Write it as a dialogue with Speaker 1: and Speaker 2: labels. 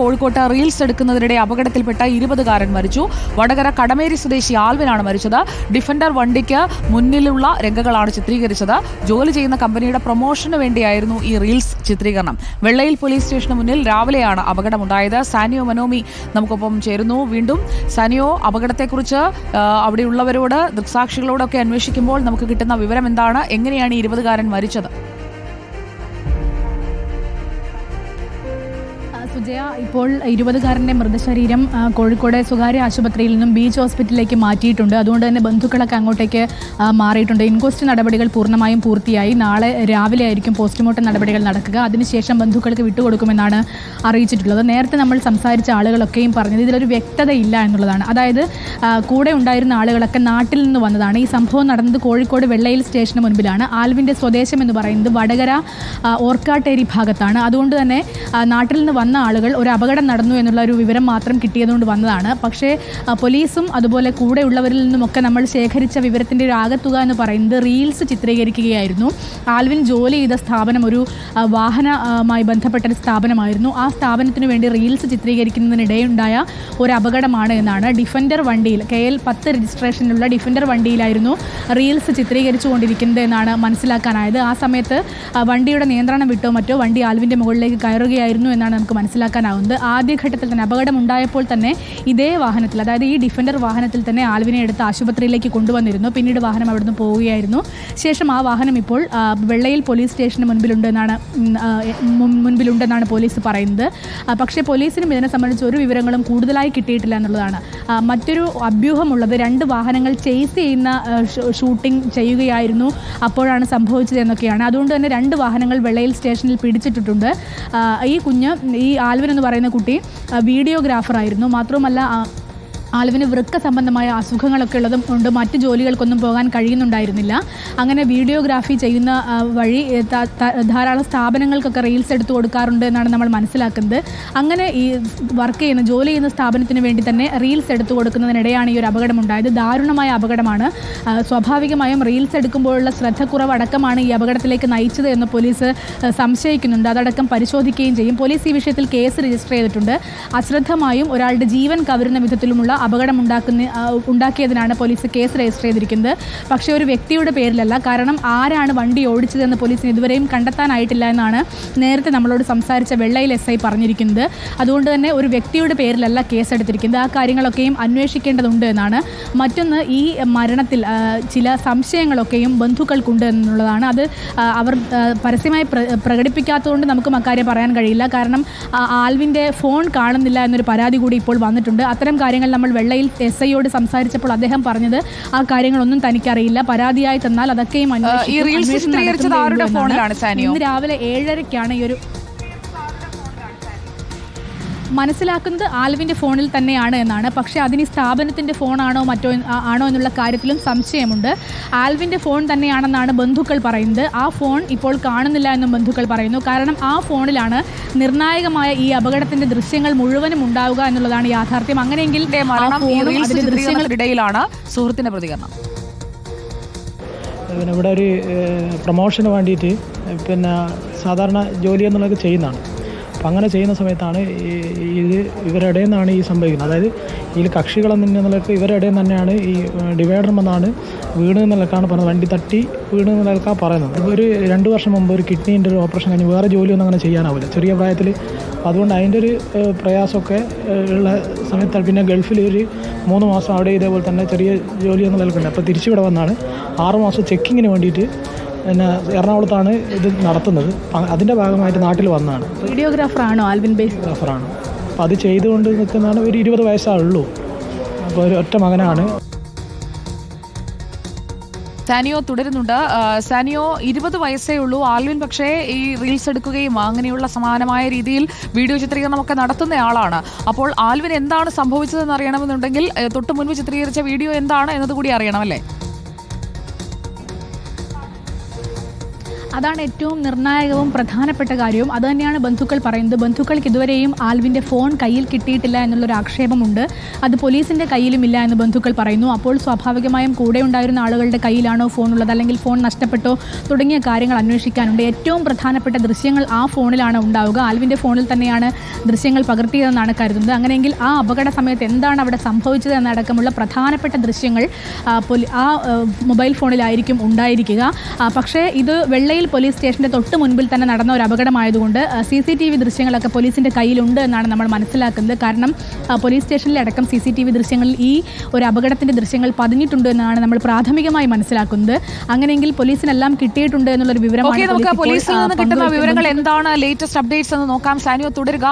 Speaker 1: കോഴിക്കോട്ട് റീൽസ് എടുക്കുന്നതിനിടെ അപകടത്തിൽപ്പെട്ട ഇരുപതുകാരൻ മരിച്ചു. വടകര കടമേരി സ്വദേശി ആൽവിനാണ് മരിച്ചത്. ഡിഫൻഡർ വണ്ടിക്ക് മുന്നിലുള്ള രംഗങ്ങളാണ് ചിത്രീകരിച്ചത്. ജോലി ചെയ്യുന്ന കമ്പനിയുടെ പ്രൊമോഷന് വേണ്ടിയായിരുന്നു ഈ റീൽസ് ചിത്രീകരണം. വെള്ളയിൽ പോലീസ് സ്റ്റേഷന് മുന്നിൽ രാവിലെയാണ് അപകടമുണ്ടായത്. സാനിയോ മനോമി നമുക്കൊപ്പം ചേരുന്നു. വീണ്ടും സാനിയോ അപകടത്തെക്കുറിച്ച് അവിടെയുള്ളവരോട് ദൃക്സാക്ഷികളോടൊക്കെ അന്വേഷിക്കുമ്പോൾ നമുക്ക് കിട്ടുന്ന വിവരം എന്താണ് എങ്ങനെയാണ് ഇരുപതുകാരൻ മരിച്ചത്?
Speaker 2: ആ, സുജയ ഇപ്പോൾ ഇരുപതുകാരന്റെ മൃതശരീരം കോഴിക്കോട് സ്വകാര്യ ആശുപത്രിയിൽ നിന്നും ബീച്ച് ഹോസ്പിറ്റലിലേക്ക് മാറ്റിയിട്ടുണ്ട്. അതുകൊണ്ട് തന്നെ ബന്ധുക്കളൊക്കെ അങ്ങോട്ടേക്ക് മാറിയിട്ടുണ്ട്. ഇൻക്വസ്റ്റ് നടപടികൾ പൂർണമായും പൂർത്തിയായി. നാളെ രാവിലെ ആയിരിക്കും പോസ്റ്റ്മോർട്ടം നടപടികൾ നടക്കുക. അതിനുശേഷം ബന്ധുക്കൾക്ക് വിട്ടുകൊടുക്കുമെന്നാണ് അറിയിച്ചിട്ടുള്ളത്. നേരത്തെ നമ്മൾ സംസാരിച്ച ആളുകളൊക്കെയും പറഞ്ഞത് ഇതിലൊരു വ്യക്തതയില്ല എന്നുള്ളതാണ്. അതായത് കൂടെ ഉണ്ടായിരുന്ന ആളുകളൊക്കെ നാട്ടിൽ നിന്ന് വന്നതാണ്. ഈ സംഭവം നടന്നത് കോഴിക്കോട് വെള്ളയിൽ സ്റ്റേഷന് മുൻപിലാണ്. ആൽവിന്റെ സ്വദേശം എന്ന് പറയുന്നത് വടകര ഓർക്കാട്ടേരി ഭാഗത്താണ്. അതുകൊണ്ട് തന്നെ നാട്ടിൽ നിന്ന് വന്ന ആളുകൾ ഒരു അപകടം നടന്നു എന്നുള്ള ഒരു വിവരം മാത്രം കിട്ടിയതുകൊണ്ട് വന്നതാണ്. പക്ഷേ പോലീസും അതുപോലെ കൂടെയുള്ളവരിൽ നിന്നുമൊക്കെ നമ്മൾ ശേഖരിച്ച വിവരത്തിന്റെ ഒരു ആകത്തുക എന്ന് പറയുന്നത് റീൽസ് ചിത്രീകരിക്കുകയായിരുന്നു. ആൽവിൻ ജോലി ചെയ്ത സ്ഥാപനം ഒരു വാഹനമായി ബന്ധപ്പെട്ട ഒരു സ്ഥാപനമായിരുന്നു. ആ സ്ഥാപനത്തിന് വേണ്ടി റീൽസ് ചിത്രീകരിക്കുന്നതിനിടെയുണ്ടായ ഒരു അപകടമാണ് എന്നാണ് ഡിഫൻഡർ വണ്ടിയിൽ കെ എൽ പത്ത് രജിസ്ട്രേഷനിലുള്ള ഡിഫൻഡർ വണ്ടിയിലായിരുന്നു റീൽസ് ചിത്രീകരിച്ചുകൊണ്ടിരിക്കുന്നത് എന്നാണ് മനസ്സിലാക്കാനായത്. ആ സമയത്ത് വണ്ടിയുടെ നിയന്ത്രണം വിട്ടോ മറ്റോ വണ്ടി ആൽവിന്റെ മുകളിലേക്ക് കയറുകയായിരുന്നു എന്നാണ് നമുക്ക് മനസ്സിലാക്കാനാവുന്നത് ആദ്യഘട്ടത്തിൽ തന്നെ അപകടം ഉണ്ടായപ്പോൾ തന്നെ ഇതേ വാഹനത്തിൽ അതായത് ഈ ഡിഫൻഡർ വാഹനത്തിൽ തന്നെ ആൽവിനെ എടുത്ത് ആശുപത്രിയിലേക്ക് കൊണ്ടുവന്നിരുന്നു. പിന്നീട് വാഹനം അവിടുന്ന് പോവുകയായിരുന്നു. ശേഷം ആ വാഹനം ഇപ്പോൾ വെള്ളയിൽ പോലീസ് സ്റ്റേഷന് മുൻപിലുണ്ടെന്നാണ് മുൻപിലുണ്ടെന്നാണ് പോലീസ് പറയുന്നത്. പക്ഷേ പോലീസിനും ഇതിനെ സംബന്ധിച്ച് ഒരു വിവരങ്ങളും കൂടുതലായി കിട്ടിയിട്ടില്ല എന്നുള്ളതാണ്. മറ്റൊരു അഭ്യൂഹമുള്ളത് രണ്ട് വാഹനങ്ങൾ ചേസ് ചെയ്യുന്ന ഷൂട്ടിംഗ് ചെയ്യുകയായിരുന്നു. അപ്പോഴാണ് സംഭവിച്ചത് എന്നൊക്കെയാണ്. അതുകൊണ്ട് തന്നെ രണ്ട് വാഹനങ്ങൾ വെള്ളയിൽ സ്റ്റേഷനിൽ പിടിച്ചിട്ടിട്ടുണ്ട്. ഈ കുഞ്ഞ് ഈ ആൽവിൻ എന്ന് പറയുന്ന കുട്ടി വീഡിയോഗ്രാഫറായിരുന്നു മാത്രവുമല്ല ആ, ആലുവിന് വൃക്ക സംബന്ധമായ അസുഖങ്ങളൊക്കെ ഉള്ളതും ഉണ്ട്. മറ്റ് ജോലികൾക്കൊന്നും പോകാൻ കഴിയുന്നുണ്ടായിരുന്നില്ല. അങ്ങനെ വീഡിയോഗ്രാഫി ചെയ്യുന്ന വഴി ധാരാളം സ്ഥാപനങ്ങൾക്കൊക്കെ റീൽസ് എടുത്തു കൊടുക്കാറുണ്ട് എന്നാണ് നമ്മൾ മനസ്സിലാക്കുന്നത്. അങ്ങനെ ഈ വർക്ക് ചെയ്യുന്ന ജോലി ചെയ്യുന്ന സ്ഥാപനത്തിന് വേണ്ടി തന്നെ റീൽസ് എടുത്തു കൊടുക്കുന്നതിനിടെയാണ് ഈ ഒരു അപകടം അപകടമുണ്ടായത്. ദാരുണമായ അപകടമാണ്. സ്വാഭാവികമായും റീൽസ് എടുക്കുമ്പോഴുള്ള ശ്രദ്ധക്കുറവടക്കമാണ് ഈ അപകടത്തിലേക്ക് നയിച്ചത് എന്ന് പോലീസ് സംശയിക്കുന്നുണ്ട്. അതടക്കം പരിശോധിക്കുകയും ചെയ്യും. പോലീസ് ഈ വിഷയത്തിൽ കേസ് രജിസ്റ്റർ ചെയ്തിട്ടുണ്ട്. അശ്രദ്ധമായും ഒരാളുടെ ജീവൻ കവരുന്ന വിധത്തിലുമുള്ള അപകടം ഉണ്ടാക്കുന്ന ഉണ്ടാക്കിയതിനാണ് പോലീസ് കേസ് രജിസ്റ്റർ ചെയ്തിരിക്കുന്നത്. പക്ഷേ ഒരു വ്യക്തിയുടെ പേരിലല്ല. കാരണം ആരാണ് വണ്ടി ഓടിച്ചതെന്ന് പോലീസിന് ഇതുവരെയും കണ്ടെത്താനായിട്ടില്ല എന്നാണ് നേരത്തെ നമ്മളോട് സംസാരിച്ച വെള്ളയിൽ എസ് ഐ പറഞ്ഞിരിക്കുന്നത്. അതുകൊണ്ട് തന്നെ ഒരു വ്യക്തിയുടെ പേരിലല്ല കേസെടുത്തിരിക്കുന്നത് ആ കാര്യങ്ങളൊക്കെയും അന്വേഷിക്കേണ്ടതുണ്ട് എന്നാണ്. മറ്റൊന്ന് ഈ മരണത്തിൽ ചില സംശയങ്ങളൊക്കെയും ബന്ധുക്കൾക്കുണ്ട് എന്നുള്ളതാണ്. അത് അവർ പരസ്യമായി പ്ര പ്രകടിപ്പിക്കാത്തതുകൊണ്ട് നമുക്കും അക്കാര്യം പറയാൻ കഴിയില്ല. കാരണം ആൽവിന്റെ ഫോൺ കാണുന്നില്ല എന്നൊരു പരാതി കൂടി ഇപ്പോൾ വന്നിട്ടുണ്ട്. അത്തരം കാര്യങ്ങൾ നമ്മൾ വെള്ളയിൽ എസ് ഐയോട് സംസാരിച്ചപ്പോൾ അദ്ദേഹം പറഞ്ഞത് ആ കാര്യങ്ങളൊന്നും തനിക്കറിയില്ല പരാതിയായി തന്നാൽ അതൊക്കെയും? ഇന്ന് രാവിലെ ഏഴരയ്ക്കാണ് ഈ ഒരു മനസ്സിലാക്കുന്നത് ആൽവിന്റെ ഫോണിൽ തന്നെയാണ് എന്നാണ്. പക്ഷേ അതിന് സ്ഥാപനത്തിന്റെ ഫോണാണോ മറ്റോ ആണോ എന്നുള്ള കാര്യത്തിലും സംശയമുണ്ട്. ആൽവിന്റെ ഫോൺ തന്നെയാണെന്നാണ് ബന്ധുക്കൾ പറയുന്നത്. ആ ഫോൺ ഇപ്പോൾ കാണുന്നില്ല എന്നും ബന്ധുക്കൾ പറയുന്നു. കാരണം ആ ഫോണിലാണ് നിർണായകമായ ഈ അപകടത്തിന്റെ ദൃശ്യങ്ങൾ മുഴുവനും ഉണ്ടാവുക എന്നുള്ളതാണ് യാഥാർത്ഥ്യം. അങ്ങനെയെങ്കിൽ
Speaker 1: ദൃശ്യങ്ങൾക്കിടയിലാണ് സുഹൃത്തിന്റെ പ്രതികരണം.
Speaker 3: പിന്നെ ഇവിടെ ഒരു പ്രൊമോഷന് വേണ്ടിയിട്ട് പിന്നെ സാധാരണ ജോലി എന്നുള്ളത് ചെയ്യുന്നതാണ്. അപ്പം അങ്ങനെ ചെയ്യുന്ന സമയത്താണ് ഈ- ഇത് ഇവരുടെ നിന്നാണ് ഈ സംഭവിക്കുന്നത്. അതായത് ഈ കക്ഷികൾ നിലയ്ക്ക് ഇവരുടെ തന്നെയാണ് ഈ ഡിവൈഡർ എന്നാണ് വീണ് നിലക്കാണ് പറയുന്നത് വണ്ടി തട്ടി വീണ് നിലക്കാ പറയുന്നത്. ഇപ്പോൾ ഒരു രണ്ട് വർഷം മുമ്പ് ഒരു കിഡ്നീന്റെ ഒരു ഓപ്പറേഷൻ കഴിഞ്ഞ് വേറെ ജോലിയൊന്നും അങ്ങനെ ചെയ്യാനാവില്ല. ചെറിയ പ്രായത്തിൽ അതുകൊണ്ട് അതിന്റെ ഒരു പ്രയാസമൊക്കെ ഉള്ള സമയത്ത് പിന്നെ ഗൾഫിൽ ഒരു മൂന്ന് മാസം അവിടെ ഇതേപോലെ തന്നെ ചെറിയ ജോലിയൊന്നും നിലക്കുണ്ട്. അപ്പോൾ തിരിച്ചിവിടെ വന്നാണ് ആറ് മാസം ചെക്കിങ്ങിന് വേണ്ടിയിട്ട് പിന്നെ എറണാകുളത്താണ് ഇത് നടത്തുന്നത്. അതിന്റെ ഭാഗമായിട്ട് നാട്ടിൽ വന്നതാണ്.
Speaker 2: വീഡിയോഗ്രാഫറാണോ ആൽവിൻ ബേസ്
Speaker 3: അപ്പോൾ അത് ചെയ്തുകൊണ്ട് നിൽക്കുന്നതാണ് ഒരു ഇരുപത് വയസ്സാണുള്ളൂ അപ്പോൾ ഒരു ഒറ്റ മകനാണ്.
Speaker 1: സാനിയോ തുടരുന്നുണ്ട്. സാനിയോ ഇരുപത് വയസ്സേ ഉള്ളൂ. ആൽവിൻ പക്ഷേ ഈ റീൽസ് എടുക്കുകയും അങ്ങനെയുള്ള സമാനമായ രീതിയിൽ വീഡിയോ ചിത്രീകരണമൊക്കെ നടത്തുന്ന ആളാണ്. അപ്പോൾ ആൽവിൻ എന്താണ് സംഭവിച്ചതെന്ന് അറിയണമെന്നുണ്ടെങ്കിൽ തൊട്ടു തൊട്ട് മുൻപ് ചിത്രീകരിച്ച വീഡിയോ എന്താണ് എന്നതുകൂടി അറിയണം അല്ലേ?
Speaker 2: അതാണ് ഏറ്റവും നിർണായകവും പ്രധാനപ്പെട്ട കാര്യവും. അത് തന്നെയാണ് ബന്ധുക്കൾ പറയുന്നത്. ബന്ധുക്കൾക്ക് ഇതുവരെയും ആൽവിന്റെ ഫോൺ കയ്യിൽ കിട്ടിയിട്ടില്ല എന്നുള്ളൊരു ആക്ഷേപമുണ്ട്. അത് പോലീസിന്റെ കയ്യിലുമില്ല എന്ന് ബന്ധുക്കൾ പറയുന്നു. അപ്പോൾ സ്വാഭാവികമായും കൂടെ ഉണ്ടായിരുന്ന ആളുകളുടെ കയ്യിലാണോ ഫോൺ ഉള്ളത്? അല്ലെങ്കിൽ ഫോൺ നഷ്ടപ്പെട്ടോ? തുടങ്ങിയ കാര്യങ്ങൾ അന്വേഷിക്കാനുണ്ട്. ഏറ്റവും പ്രധാനപ്പെട്ട ദൃശ്യങ്ങൾ ആ ഫോണിലാണ് ഉണ്ടാവുക. ആൽവിന്റെ ഫോണിൽ തന്നെയാണ് ദൃശ്യങ്ങൾ പകർത്തിയതെന്നാണ് കരുതുന്നത്. അങ്ങനെയെങ്കിൽ ആ അപകട സമയത്ത് എന്താണ് അവിടെ സംഭവിച്ചത് എന്നടക്കമുള്ള പ്രധാനപ്പെട്ട ദൃശ്യങ്ങൾ ആ, മൊബൈൽ ഫോണിലായിരിക്കും ഉണ്ടായിരിക്കുക. പക്ഷേ ഇത് വെള്ളയിൽ പോലീസ് സ്റ്റേഷന്റെ തൊട്ട് മുൻപിൽ തന്നെ നടന്ന ഒരു അപകടമായതുകൊണ്ട് സി സി ടി വി ദൃശ്യങ്ങളൊക്കെ പോലീസിന്റെ കയ്യിലുണ്ട് എന്നാണ് നമ്മൾ മനസ്സിലാക്കുന്നത്. കാരണം പോലീസ് സ്റ്റേഷനിലെ അടക്കം സി സി ടി വി ദൃശ്യങ്ങളിൽ ഈ ഒരു അപകടത്തിന്റെ ദൃശ്യങ്ങൾ പതിഞ്ഞിട്ടുണ്ട് എന്നാണ് നമ്മൾ പ്രാഥമികമായി മനസ്സിലാക്കുന്നത്. അങ്ങനെയെങ്കിൽ പോലീസിനെല്ലാം കിട്ടിയിട്ടുണ്ട് എന്നുള്ളൊരു വിവരം
Speaker 1: ഓക്കെ നമുക്ക് പോലീസിൽ നിന്ന് കിട്ടുന്ന വിവരങ്ങൾ എന്താണ്? ലേറ്റസ്റ്റ് അപ്ഡേറ്റ്സ് എന്ന് നോക്കാം. സാനിയോ തുടരുക.